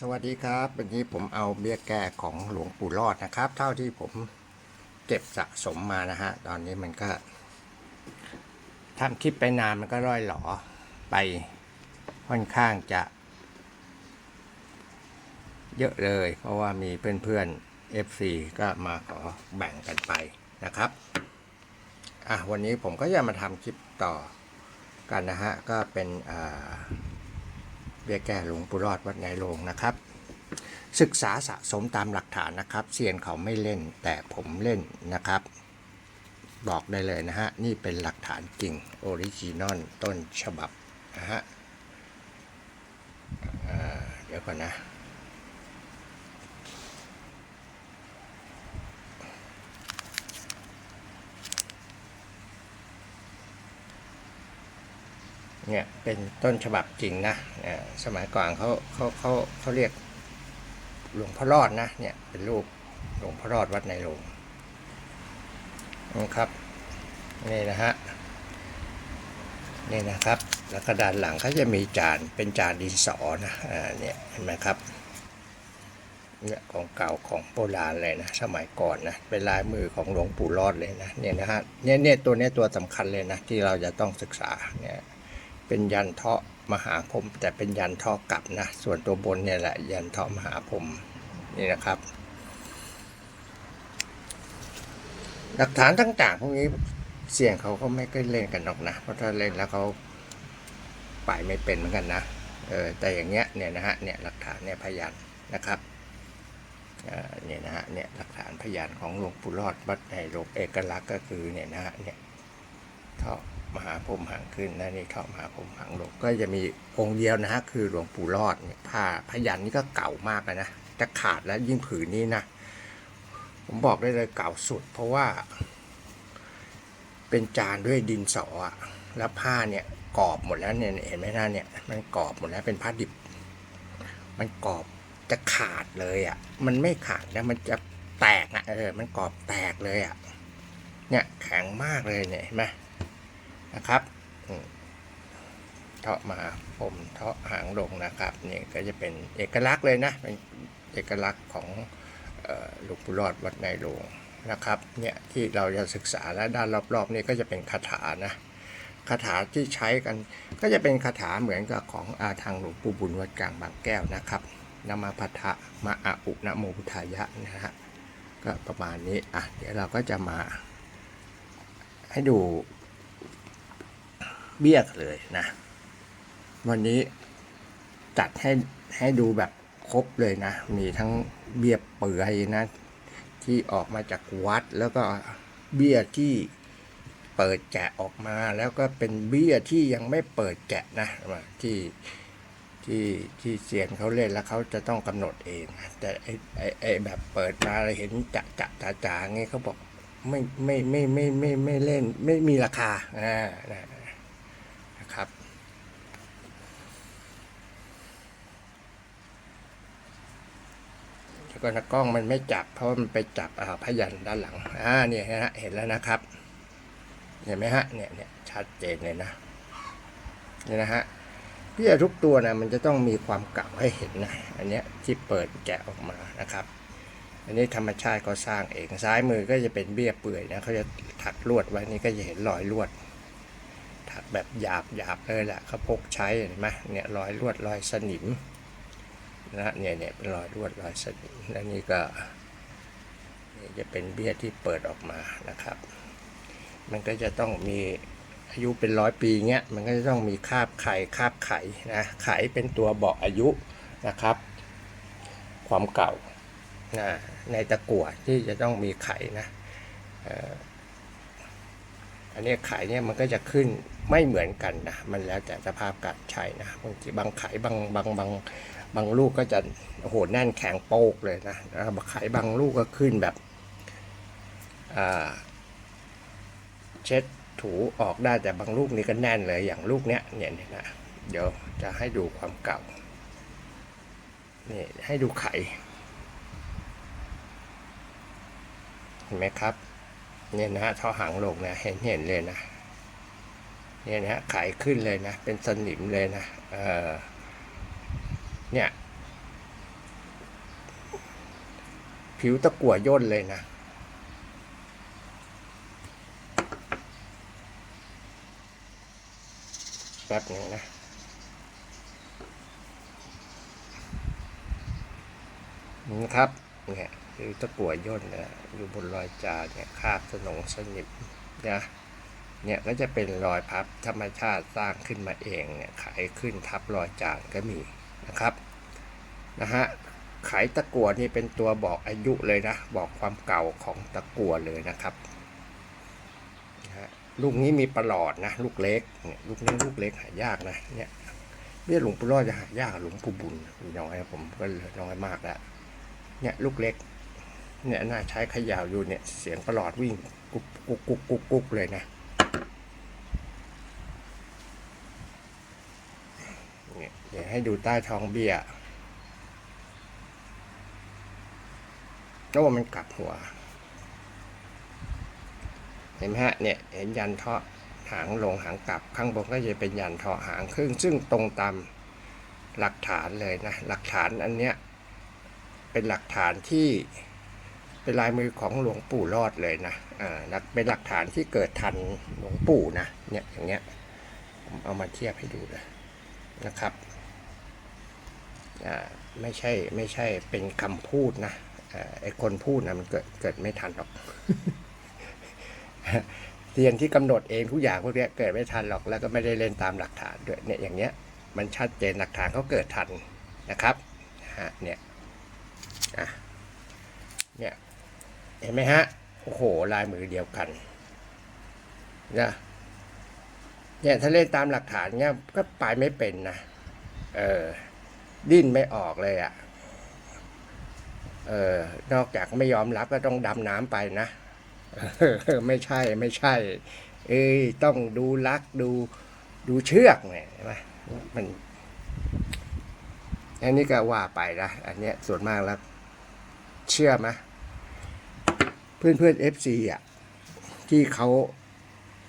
สวัสดีครับวันนี้ผมเอาเบี้ยแก้ของหลวงปู่รอดนะครับ เท่าที่ผมเก็บสะสมมานะฮะ ตอนนี้มันก็ทำคลิปไปนานมันก็ร่อยหลอไปค่อนข้างจะ เยอะเลย เพราะว่ามีเพื่อนๆ FC ก็มาขอแบ่งกันไปนะครับ อะวันนี้ผมก็จะมาทำคลิปต่อกันนะฮะ ก็เป็นอ่า เบี้ยแก้หลวงปู่รอดวัดไงโลงนะครับ ศึกษาสะสมตามหลักฐานนะครับเซียนเขาไม่เล่นแต่ผมเล่นนะครับ บอกได้เลยนะฮะ นี่เป็นหลักฐานจริงออริจินอลต้นฉบับนะฮะเดี๋ยวก่อนนะ เนี่ยเป็นต้นฉบับจริงนะเอ่อสมัยก่อนเขาเขาเขาเขาเรียกหลวงพ่อรอดนะเนี่ยเป็นรูปหลวงพ่อรอดวัดในโรงนะครับนี่นะฮะนี่นะครับ แล้วก็ด้านหลังเขาจะมีจานเป็นจานดินสอนะอ่าเนี่ยเห็นไหมครับเนี่ยของเก่าของโบราณเลยนะสมัยก่อนนะเป็นลายมือของหลวงปู่รอดเลยนะเนี่ยนะฮะเนี่ยเนี่ยตัวเนี้ยตัวสำคัญเลยนะที่เราจะต้องศึกษาเนี่ย เป็นยันเทาะมหาพรมแต่เป็นยันเทาะกลับนะ ส่วนตัวบนเนี่ยแหละยันเทาะมหาพรมนี่นะครับ หลักฐานต่างๆพวกนี้เสี่ยงเขาก็ไม่ก็เล่นกันหรอกนะ เพราะถ้าเล่นแล้วเขาไปไม่เป็นเหมือนกันนะเออแต่อย่างเงี้ยเนี่ยนะฮะเนี่ยหลักฐานเนี่ยพยานนะครับเออเนี่ยนะฮะเนี่ยหลักฐานพยานของหลวงปู่รอดวัดในโลกเอกลักษณ์ก็คือเนี่ยนะฮะเนี่ยเท่า มหาพรหมหางขึ้นนะนี่เท่ามหาพรหมหางลงก็จะมีองค์เดียวนะฮะคือหลวงปู่รอดเนี่ยผ้าพยันนี่ก็เก่ามากเลยนะ จะขาดแล้วยิ่งผืนนี้นะ ผมบอกได้เลยเก่าสุด เพราะว่า เป็นจานด้วยดินสออะแล้วผ้าเนี่ยกรอบหมดแล้วเนี่ยเห็นไหมนะเนี่ยมันกรอบหมดแล้วเป็นผ้าดิบ มันกรอบจะขาดเลยอะ มันไม่ขาดนะมันจะแตกอะเออมันกรอบแตกเลยอะเนี่ยแข็งมากเลยเนี่ยเห็นไหม นะครับเทาะมาผมเทาะหางลงนะครับนี่ก็จะเป็นเอกลักษณ์เลยนะเป็นเอกลักษณ์ของหลวงปู่รอดวัดในโรงนะครับเนี่ยที่เราจะศึกษาและด้านรอบๆนี่ก็จะเป็นคาถานะคาถาที่ใช้กันก็จะเป็นคาถาเหมือนกับของอาทางหลวงปู่บุญวัดกลางบางแก้วนะครับนมาพัทะมาอาอุนะโมพุทธายะนะฮะก็ประมาณนี้อะเดี๋ยวเราก็จะมาให้ดู เบี้ยกเลยนะ วันนี้จัดให้ให้ดูแบบครบเลยนะ มีทั้งเบี้ยเปื่อยนะ ที่ออกมาจากวัดแล้วก็เบี้ยที่เปิดแกะออกมาแล้วก็เป็นเบี้ยที่ยังไม่เปิดแกะนะที่ที่ที่เซียนเขาเล่นแล้วเขาจะต้องกำหนดเองแต่ไอไอไอแบบเปิดมาเราเห็นจะจะจ่าจ่าๆงี้เขาบอกไม่ไม่ไม่ไม่ไม่ไม่เล่นไม่มีราคาอ่านะนะครับ แล้ว ก็นะกล้องมันไม่จับ เพราะมันไปจับอ่าพยันด้านหลังอ่าเนี่ยฮะเห็นแล้วนะครับเห็นไหมฮะเนี่ยเนี่ยชัดเจนเลยนะนี่นะฮะเบี้ยทุกตัวนะมันจะต้องมีความเก่าให้เห็นนะอันเนี้ยที่เปิดแกะออกมานะครับ อันนี้ธรรมชาติก็สร้างเองซ้ายมือก็จะเป็นเบี้ยเปื่อยนะเขาจะถักลวดไว้นี่ก็จะเห็นรอยลวด ถักแบบหยาบหยาบเลยแหละเขาพกใช้เห็นไหมเนี่ยรอยลวดรอยสนิม นะเนี่ยเนี่ยเป็นรอยลวดรอยสนิมและนี่ก็จะเป็นเบี้ยที่เปิดออกมานะครับ มันก็จะต้องมีอายุเป็นร้อยปีเงี้ยมันก็จะต้องมีคาบไข่คาบไข่นะไข่เป็นตัวบอกอายุนะครับ ความเก่านะในตะกั่วที่จะต้องมีไข่นะ อันนี้ไข่เนี่ยมันก็จะขึ้นไม่เหมือนกันนะมันแล้วแต่สภาพการใช้นะบางทีบางไข่บางบางบางบางลูกก็จะโอ้โหแน่นแข็งโป๊กเลยนะแล้วบางไข่บางลูกก็ขึ้นแบบเช็ดถูออกได้แต่บางลูกนี่ก็แน่นเลยอย่างลูกเนี้ยเนี่ยเนี่ยนะเดี๋ยวจะให้ดูความเก่านี่ให้ดูไข่เห็นไหมครับ เนี่ยนะฮะท่อหางลงนะเห็นเห็นเลยนะเนี่ยนะฮะไขขึ้นเลยนะ เป็นสนิมเลยนะเออเนี่ย ผิวตะกั่วย่นเลยนะแป๊บหนึ่งนะนะครับเนี่ย ผิวตะกั่วย่นนะอยู่บนรอยจานเนี่ยคาบสนงสนิมนะเนี่ยก็จะเป็นรอยพับธรรมชาติสร้างขึ้นมาเองเนี่ยไขขึ้นทับรอยจานก็มีนะครับนะฮะไขตะกั่วนี่เป็นตัวบอกอายุเลยนะ บอกความเก่าของตะกั่วเลยนะครับนะฮะลูกนี้มีประหลอดนะลูกเล็กเนี่ยลูกนี้ลูกเล็กหายากนะเนี่ยเบี้ยหลวงปู่รอดจะหายากหลวงปู่บุญน้อยผมก็น้อยมากแล้วเนี่ยลูกเล็ก เนี่ยน่าใช้ขยาวอยู่เนี่ย เสียงประหลอดวิ่งกุกกุกกุกกุกกุกเลยนะเนี่ยเดี๋ยวให้ดูใต้ท้องเบี้ยแล้วว่ามันกลับหัว เห็นไหมฮะเนี่ยเห็นยันเทาะหางลงหางกลับข้างบนก็จะเป็นยันเทาะหางครึ่งซึ่งตรงตามหลักฐานเลยนะ หลักฐานอันเนี้ยเป็นหลักฐานที่ เป็นลายมือของหลวงปู่รอดเลยนะอ่านักเป็นหลักฐานที่เกิดทันหลวงปู่นะเนี่ยอย่างเงี้ยผมเอามาเทียบให้ดูเลยนะครับอ่าไม่ใช่ไม่ใช่เป็นคำพูดนะอ่าไอคนพูดนะมันเกิดเกิดไม่ทันหรอกเรียนที่กำหนดเองทุกอย่างพวกนี้เกิดไม่ทันหรอกแล้วก็ไม่ได้เล่นตามหลักฐานด้วยเนี่ยอย่างเงี้ยมันชัดเจนหลักฐานเขาเกิดทันนะครับฮะเนี่ยอะ เห็นไหมฮะ โอ้โห ลายมือเดียวกันนะเนี่ยถ้าเล่นตามหลักฐานเนี่ยก็ไปไม่เป็นนะ เออ ดิ้นไม่ออกเลยอะ่ะ เออ นอกจากไม่ยอมรับก็ต้องดำน้ำไปนะไม่ใช่ไม่ใช่ เอ้ยต้องดูลักดูดูเชือกเนี่ยใช่ไหมมันอันนี้ก็ว่าไปนะอันเนี้ยส่วนมากแล้ว เชื่อไหม พื่อนเพื่อนเอฟซีอะที่เขา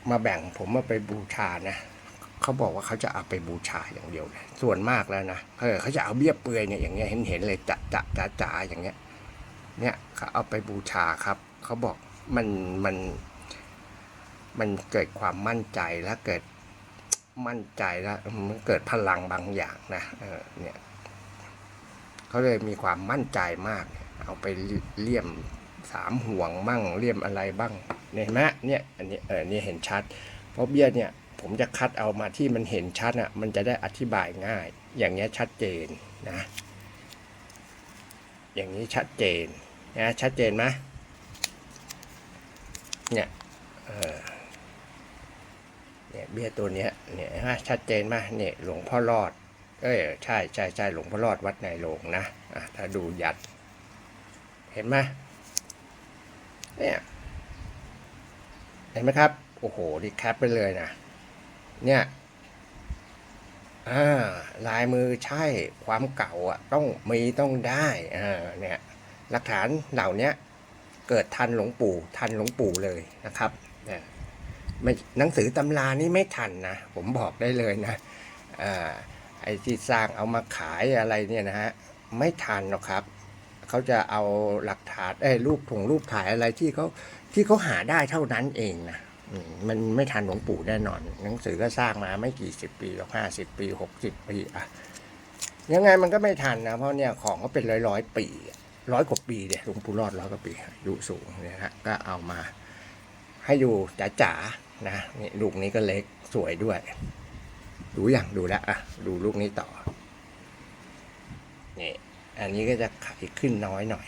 มาแบ่งผมมาไปบูชานะเขาบอกว่าเขาจะเอาไปบูชาอย่างเดียวเลยส่วนมากแล้วนะเออเขาจะเอาเบี้ยเปลือยเนี่ยอย่างเงี้ยเห็นเห็นเลยจะจะจะจ๋าอย่างเงี้ย เนี่ยเขาเอาไปบูชาครับเขาบอกมันมันมันเกิดความมั่นใจแล้วเกิดมั่นใจแล้วมันเกิดพลังบางอย่างนะเออเนี่ยเขาเลยมีความมั่นใจมาก เอาไปเลี่ยม สามห่วงมั่งเลี่ยมอะไรบ้างเนี่ยเห็นไหมเนี่ยอันนี้เออเนี่ยเห็นชัด เพราะเบี้ยเนี่ยผมจะคัดเอามาที่มันเห็นชัดอะมันจะได้อธิบายง่าย อย่างเงี้ยชัดเจนนะอย่างนี้ชัดเจนนะชัดเจนไหมเนี่ยเออเนี่ยเบี้ยตัวเนี้ยเนี่ยเห็นไหมชัดเจนไหมเนี่ยหลวงพ่อรอดเอ้ยใช่ใช่ใช่หลวงพ่อรอดวัดในโลงนะอะถ้าดูยัด เห็นไหม เนี่ยเห็นไหมครับ โอ้โหนี่แคปไปเลยนะ เนี่ยอ่าลายมือใช่ความเก่าอะต้องมีต้องได้อ่าเนี่ยหลักฐานเหล่านี้เกิดทันหลวงปู่ทันหลวงปู่เลยนะครับเนี่ยไม่หนังสือตำรานี่ไม่ทันนะ ผมบอกได้เลยนะอ่าไอ้ที่สร้างเอามาขายอะไรเนี่ยนะฮะไม่ทันหรอกครับ เขาจะเอาหลักฐานไอ้ยรูปถงรูปถ่ายอะไรที่เขาที่เขาหาได้เท่านั้นเองนะมันไม่ทันหลวงปู่แน่นอน หนังสือก็สร้างมาไม่กี่สิบปีหรอกห้าสิบปีหกสิบปีอะยังไงมันก็ไม่ทันนะ เพราะเนี่ยของก็เป็นร้อยร้อยปีร้อยกว่าปีเนี่ยหลวงปู่รอดร้อยกว่าปีอายุสูงเนี่ยฮะก็เอามาให้ดูจ๋าๆนะนี่ลูกนี้ก็เล็กสวยด้วย ดูอย่างดูแล้วอะดูลูกนี้ต่อนี่ อันนี้ก็จะไขขึ้นน้อยหน่อย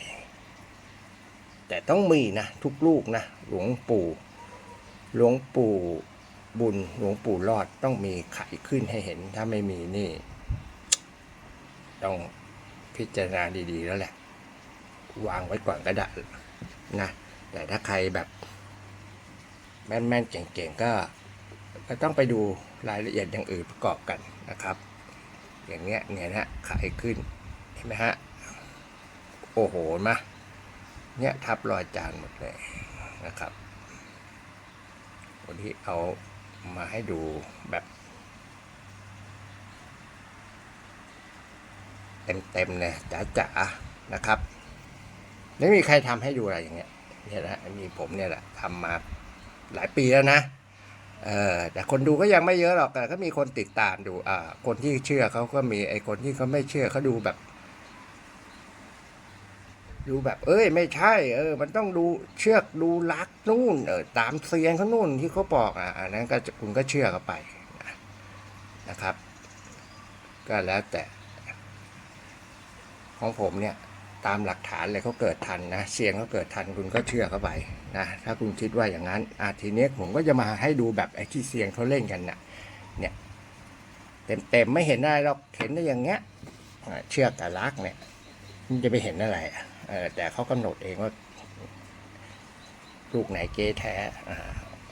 แต่ต้องมีนะ ทุกลูกนะ หลวงปู่ หลวงปู่บุญ หลวงปู่รอดต้องมีไขขึ้นให้เห็น ถ้าไม่มีนี่ ต้องพิจารณาดีๆ แล้วแหละ วางไว้ก่อนก็ได้นะ แต่ถ้าใครแบบแม่นๆ เก่งๆ ก็ ก็ต้องไปดูรายละเอียดอย่างอื่นประกอบกันนะครับ อย่างเงี้ยเนี่ยนะขายขึ้น เห็นไหมฮะ โอ้โหมาเนี่ยทับรอยจานหมดเลยนะครับ วันนี้เอามาให้ดูแบบเต็มๆเลยจ๋าๆนะครับ ไม่มีใครทำให้ดูอะไรอย่างเงี้ยเนี่ยนะมีผมเนี่ยแหละทำมาหลายปีแล้วนะเออแต่คนดูก็ยังไม่เยอะหรอกแต่ก็มีคนติดตามดูอ่าคนที่เชื่อเขาก็มีไอ้คนที่เขาไม่เชื่อเขาดูแบบ ดูแบบเอ้ย ไม่ใช่ เออ มันต้องดูเชือกดูลักนู่นเออตามเซียนเขานู่นที่เขาบอกอะอันนั้นก็คุณก็เชื่อเขาไปนะนะครับ ก็แล้วแต่ ของผมเนี่ยตามหลักฐานเลยเขาเกิดทันนะเซียนเขาเกิดทันคุณก็เชื่อเขาไปนะถ้าคุณคิดว่าอย่างนั้นอาทีนี้ผมก็จะมาให้ดูแบบไอ้ที่เซียนเขาเล่นกันน่ะ เนี่ย เต็มๆไม่เห็นอะไรหรอกเห็นได้อย่างเงี้ยเชือกกับลักเนี่ยมันจะไปเห็นอะไรอะ แต่เขากำหนดเองว่าลูกไหนเก๊แท้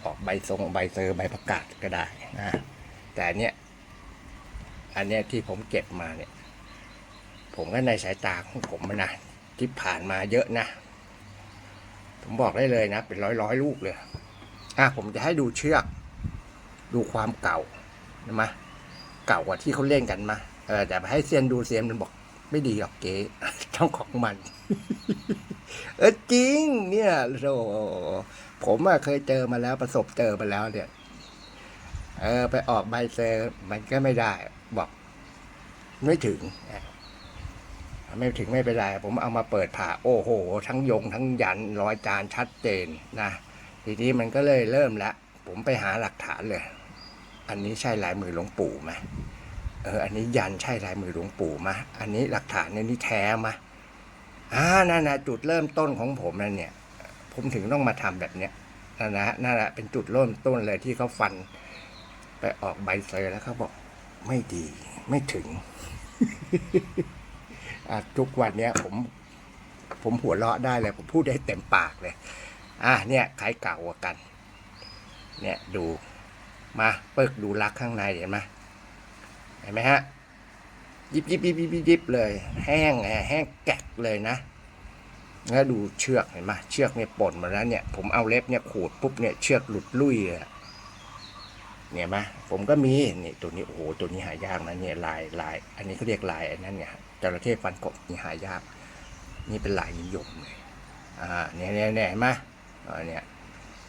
ออกใบทรงใบเซอร์ใบประกาศก็ได้นะแต่อันเนี้ยอันเนี้ยที่ผมเก็บมาเนี่ย ผมก็ในสายตาของผมอะนะที่ผ่านมาเยอะนะ ผมบอกได้เลยนะ เป็นร้อยร้อยลูกเลยอะผมจะให้ดูเชือก ดูความเก่านะมะเก่ากว่าที่เขาเล่นกันมาเออแต่ไปให้เซียนดูเซียนมันบอกไม่ดีหรอกเก๋ ต้องของมัน เออจริง เนี่ยโอ้ผมอะเคยเจอมาแล้วประสบเจอมาแล้ว เนี่ย เออ ไปออกใบเซอร์มันก็ไม่ได้ บอก ไม่ถึงไม่ถึงไม่เป็นไรผมเอามาเปิดผ่า โอ้โห ทั้งยงทั้งยันรอยจานชัดเจนนะทีนี้มันก็เลยเริ่มล้วผมไปหาหลักฐานเลย อันนี้ใช่ลายมือหลวงปู่ไหมเออ อันนี้ยันใช่ลายมือหลวงปู่ไหมอันนี้หลักฐานเนี่ยนี่แท้ไหม อ่านั่นนะจุดเริ่มต้นของผมนั่นเนี่ย ผมถึงต้องมาทำแบบเนี้ยนั่นนะนั่นแหละเป็นจุดเริ่มต้นเลยที่เขาฟัน ไปออกใบเซอร์แล้วเขาบอก ไม่ดีไม่ถึงทุกวันเนี้ยผม ผมหัวเราะได้เลย ผมพูดได้เต็มปากเลย อะเนี่ยใครเก่าก,กัน เนี่ยดูมาเปิกดูลักข้างในเห็นไหมเห็นไหมฮะ ยิบยิบยิบยิบยิบเลย แห้งไงแห้งแกะเลยนะแล้วดูเชือกเห็นไหมเชือกเนี่ยป่นมาแล้วเนี่ยผมเอาเล็บเนี่ยขูดปุ๊บเนี่ยเชือกหลุดลุ่ยเลยอะเนี่ยไหมผมก็มีนี่ตัวนี้โอ้โหตัวนี้หายากนะเนี่ยลายลาย อันนี้เขาเรียกลายอันนั้นเนี่ยจระเข้ฟันกบนี่หายาก นี่เป็นลายนิยมเลยอ่าเนี่ยเนี่ยเนี่ยเห็นไหมอ่าเนี่ย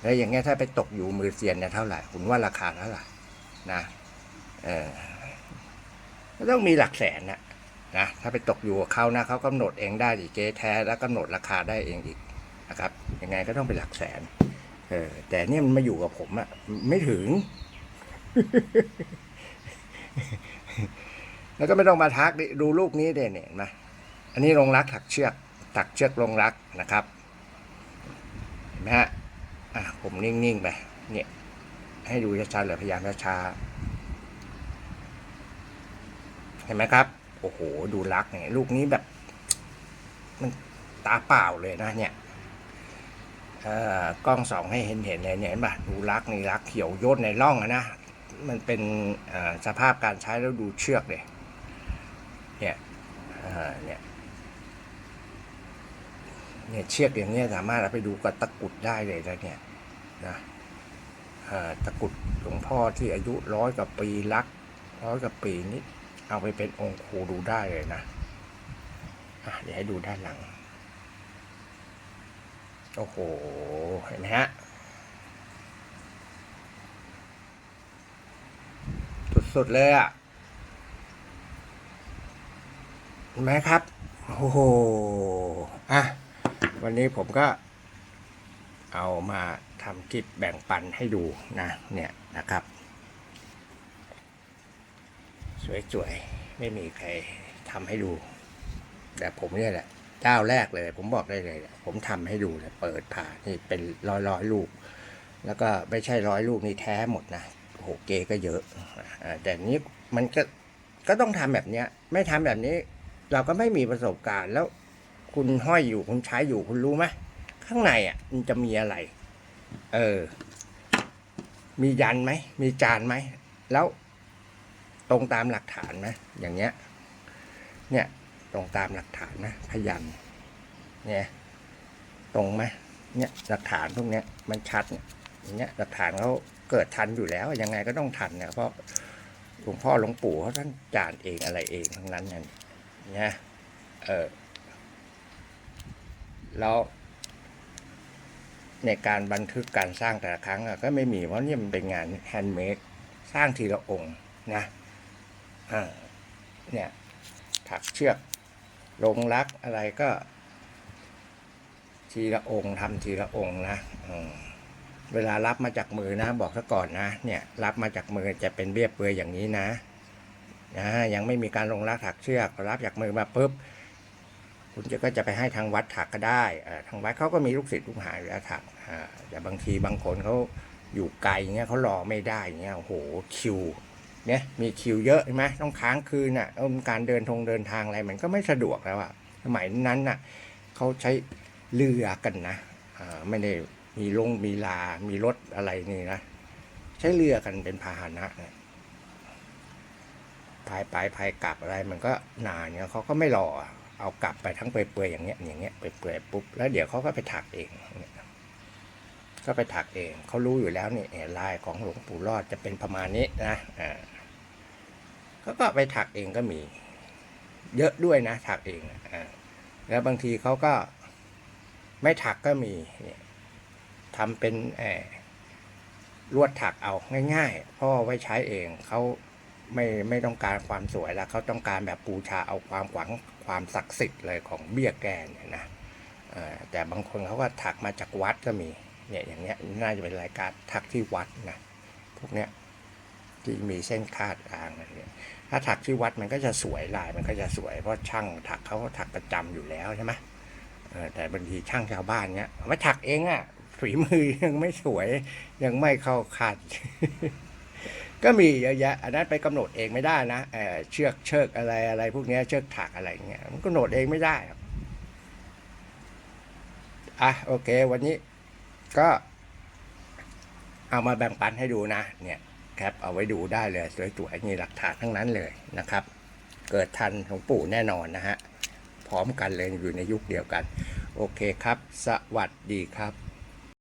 แล้วอย่างเงี้ยถ้าไปตกอยู่มือเซียนเนี่ยเท่าไหร่คุณว่าราคาเท่าไหร่นะเออ ก็ต้องมีหลักแสนนะนะถ้าไปตกอยู่กับเขานะเขากำหนดเองได้ดิเจ๊แท้แล้วกำหนดราคาได้เองอีกนะครับยังไงก็ต้องเป็นหลักแสนเออแต่เนี่ยมันมาอยู่กับผมอะไม่ถึง แล้วก็ไม่ต้องมาทักดิดูลูกนี้เด่นเห็นไหมอันนี้ลงรักถักเชือกถักเชือกลงรักนะครับเห็นไหมฮะอะผมนิ่งๆไปเนี่ยให้ดูช้าๆเลยพยายามช้าๆ เห็นไหมครับ โอ้โห ดูลักเนี่ยลูกนี้แบบ มันตาเปล่าเลยนะเนี่ยอ่อกล้องสองให้เห็นเห็นเลยเนี่ยเห็นปะดูลักนี่ลักเขียวย่นในร่องอะนะมันเป็นสภาพการใช้แล้วดูเชือกเลยเนี่ยเนี่ยเนี่ยเชือกอย่างเนี้ยสามารถเอาไปดูกับตะกุดได้เลยนะเนี่ยนะตะกุดหลวงพ่อที่อายุร้อยกว่าปีรักร้อยกว่าปีนี้ เอาไปเป็นองค์ครูดูได้เลยนะะเดี๋ยวให้ดูด้านหลัง โอ้โห เห็นไหมฮะ สุดๆเลยอะเห็นไหมครับ โอ้โห อะ วันนี้ผมก็เอามาทำคลิปแบ่งปันให้ดูนะ เนี่ยนะครับ สวยๆ ไม่มีใครทำให้ดู แต่ผมเนี่ยแหละเจ้าแรกเลย ผมบอกได้เลยผมทำให้ดูเลยเปิดผ่านี่เป็นร้อยร้อยลูก แล้วก็ไม่ใช่ร้อยลูกนี่แท้หมดนะโอ้โหเกก็เยอะแต่นี้มันก็ก็ต้องทำแบบเนี้ย ไม่ทำแบบนี้ เราก็ไม่มีประสบการณ์แล้วคุณห้อยอยู่คุณใช้อยู่คุณรู้ไหมข้างในอะ มันจะมีอะไร เออ มียันไหม มีจานไหม แล้ว ตรงตามหลักฐานไหมอย่างเงี้ย เนี่ยตรงตามหลักฐานนะพยันเนี่ยตรงไหมเนี่ยหลักฐานพวกเนี้ยมันชัดเนี่ยอย่างเงี้ยหลักฐานเขาเกิดทันอยู่แล้วยังไงก็ต้องทันเนี่ยเพราะหลวงพ่อหลวงปู่เขาท่านจานเองอะไรเองทั้งนั้นเนี่ยเนี่ยเออแล้วในการบันทึกการสร้างแต่ละครั้งก็ไม่มีเพราะนี่มันเป็นงานแฮนด์เมดสร้างทีละองค์นะ เนี่ยถักเชือกลงรักอะไรก็ ทีละองค์ทำทีละองค์นะเวลารับมาจากมือนะ บอกซะก่อนนะ เนี่ย รับมาจากมือจะเป็นเรียเปือยอย่างนี้นะนะยังไม่มีการลงรักถักเชือกรับจากมือมาปุ๊บคุณจะก็จะไปให้ทางวัดถักก็ได้ทางวัดเขาก็มีลูกศิษย์ลูกหาอยู่แล้วถักอ่าแต่บางทีบางคนเขาอยู่ไกลเงี้ยเขารอไม่ได้เงี้ยโอ้โหคิว เนี่ยมีคิวเยอะใช่ไหมต้องค้างคืนอะการเดินทงเดินทางอะไรมันก็ไม่สะดวกแล้วอะสมัยนั้นน่ะเขาใช้เรือกันนะไม่ได้มีลงมีลา มีรถอะไรนี่นะใช้เรือกันเป็นพาหนะนะพายไปพายกลับอะไรมันก็นานเนี่ยเขาก็ไม่รอเอากลับไปทั้งเปื่อยๆอย่างเงี้ยอย่างเงี้ยเปื่อยๆปุ๊บแล้วเดี๋ยวเขาก็ไปถักเองก็ไปถักเองเขารู้อยู่แล้วนี่ลายของหลวงปู่รอดจะเป็นประมาณนี้นะอ่า เขาก็ไปถักเองก็มี เยอะด้วยนะ ถักเองอ่าแล้วบางทีเขาก็ไม่ถักก็มีเนี่ยทำเป็นเอ่อลวดถักเอาง่ายๆเพราะว่าไว้ใช้เองเขาไม่ไม่ต้องการความสวยแล้วเขาต้องการแบบบูชาเอาความหวังความศักดิ์สิทธิ์เลยของเบี้ยแกนเนี่ยนะแต่บางคนเขาก็ถักมาจากวัดก็มีเนี่ยอย่างเนี้ยน่าจะเป็นรายการถักที่วัดนะพวกเนี้ยที่มีเส้นคาดกลางอะไรเนี่ย ถ้าถักที่วัดมันก็จะสวยลายมันก็จะสวย เพราะช่างถักเขาถักประจำอยู่แล้วใช่ไหมแต่บางทีช่างชาวบ้านเนี้ยมาถักเองอะฝีมือยังไม่สวยยังไม่เข้าคาดก็มีเยอะแยะอันนั้นไปกำหนดเองไม่ได้นะเออเชือกเชือกอะไรอะไรพวกเนี้ยเชือกถักอะไรเงี้ยมันกำหนดเองไม่ได้อะโอเค วันนี้ก็เอามาแบ่งปันให้ดูนะ เนี่ย แคปเอาไว้ดูได้เลย สวยๆนี่หลักฐานทั้งนั้นเลยนะครับ เกิดทันหลวงปู่แน่นอนนะฮะ พร้อมกันเลยอยู่ในยุคเดียวกัน โอเคครับ สวัสดีครับ